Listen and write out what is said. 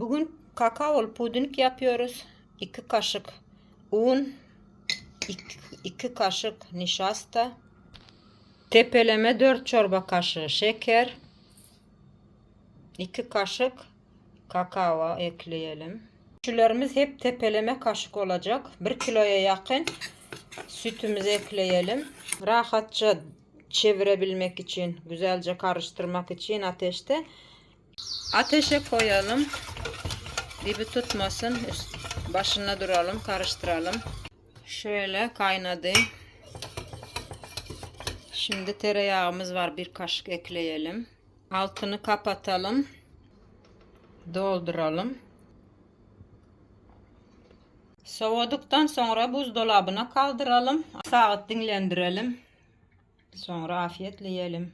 Bugün kakao puding yapıyoruz. 2 kaşık un, 2 kaşık nişasta, tepeleme 4 çorba kaşığı şeker, 2 kaşık kakao ekleyelim. Şularımız hep tepeleme kaşık olacak. 1 kiloya yakın sütümüzü ekleyelim. Rahatça çevirebilmek için, güzelce karıştırmak için ateşte. Ateşe koyalım. Dibi tutmasın. Başına duralım, karıştıralım. Şöyle kaynadı. Şimdi tereyağımız var. Bir kaşık ekleyelim. Altını kapatalım. Dolduralım. Soğuduktan sonra buzdolabına kaldıralım. Saat dinlendirelim. Sonra afiyetle yiyelim.